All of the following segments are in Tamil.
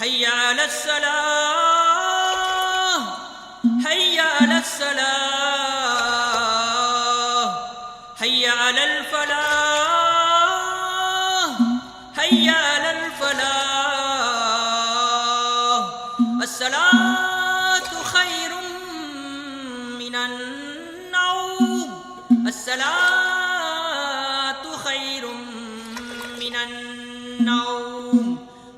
حي على السلام. حي على السلام. حي على الفلاح. حي على الفلاح. الصلاة خير من النوم. الصلاة خير من النوم.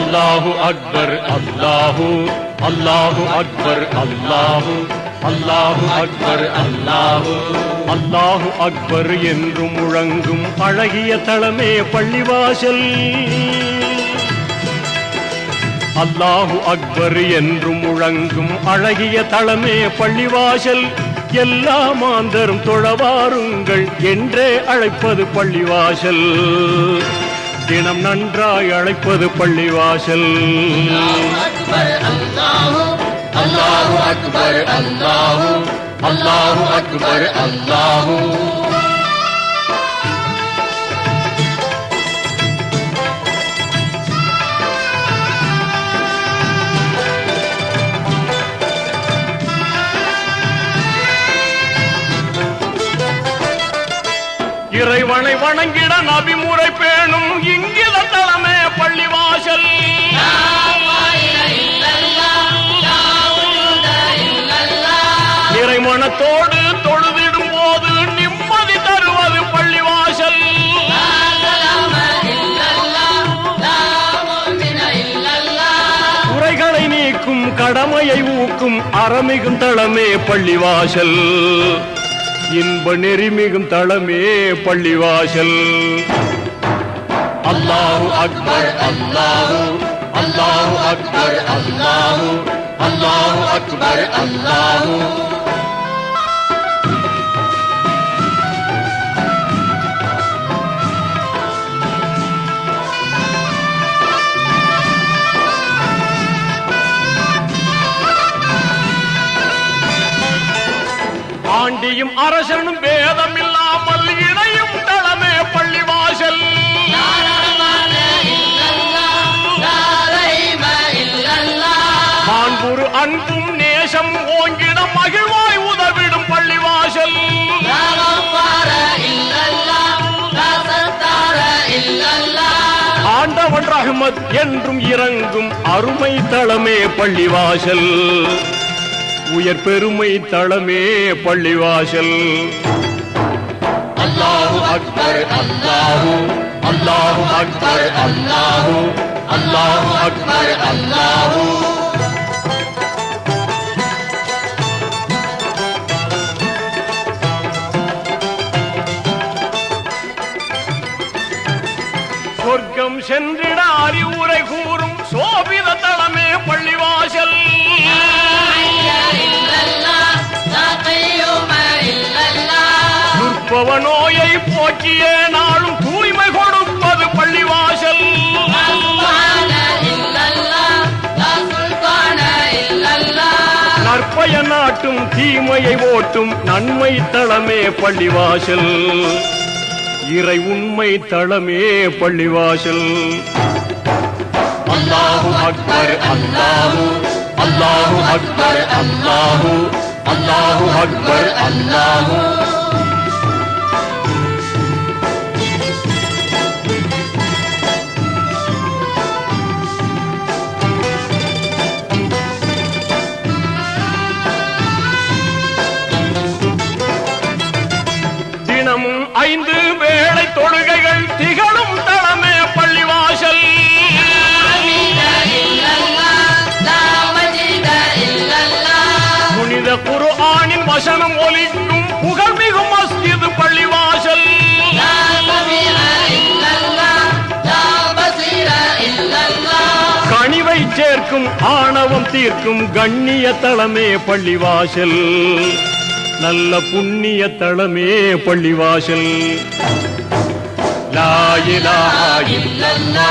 அல்லாஹு அக்பர் அல்லாஹு அல்லாஹு அக்பர் அல்லாஹு அல்லாஹு அக்பர் அல்லாஹு. அல்லாஹு அக்பர் என்று முழங்கும் அழகிய தளமே பள்ளிவாசல். அல்லாஹு அக்பர் என்று முழங்கும் அழகிய தளமே பள்ளிவாசல். எல்லா மாந்தரும் தொழவாருங்கள் என்றே அழைப்பது பள்ளிவாசல். தினம் நன்றாய் அழைப்பது பள்ளிவாசல். அல்லாஹு அக்பர் அல்லாஹு. அல்லாஹு அக்பர் அல்லாஹு. இறைவனை வணங்கிட நபிமுறை பேணும் இங்கித தளமே பள்ளிவாசல். இறைமனத்தோடு தொழுதிடும் போது நிம்மதி தருவது பள்ளிவாசல். குறைகளை நீக்கும் கடமையை ஊக்கும் அறமிகும் தளமே பள்ளிவாசல். இன்ப நெறிமிகும் தளமே பள்ளிவாசல். அல்லாஹு அக்பர் அல்லாஹு அல்லாஹு அக்பர் அல்லாஹு அல்லாஹு அக்பர் அல்லாஹு. ஆண்டியும் அரசனும் வேதம் இல்லாமல் இணையும் தளமே பள்ளி வாசல் மாண்புரு அன்பும் நேசம் ஓங்கிட மகிழ்வாய் உதவிடும் பள்ளி வாசல் ஆண்டவன் ரஹமத் என்றும் இறங்கும் அருமை தளமே பள்ளிவாசல். உயர் பெருமை தளமே பள்ளிவாசல். அல்லாஹு அக்பர் அல்லாஹு அல்லாஹு அக்பர் அல்லாஹு அல்லாஹு அக்பர் அல்லாஹு. சொர்க்கம் சென்றிட அறிவுரை கூறும் துர்ப்பவ நோயை போக்கிய நாளும் தூய்மை கொடுப்பது பள்ளிவாசல். நற்பய நாட்டும் தீமையை ஓட்டும் நன்மை தளமே பள்ளிவாசல். இறை உண்மை தளமே பள்ளிவாசல். அல்லாஹு அக்பர் அல்லாஹு அல்லாஹு அக்பர் அல்லாஹு அல்லாஹு அக்பர் அல்லாஹு. வசனம் ஒலிக்கும் புகழ்மிகு மஸ்ஜிது பள்ளிவாசல். கனிவை சேர்க்கும் ஆணவம் தீர்க்கும் கண்ணிய தளமே பள்ளிவாசல். நல்ல புண்ணிய தளமே பள்ளிவாசல். லாயிலா இல்லல்லா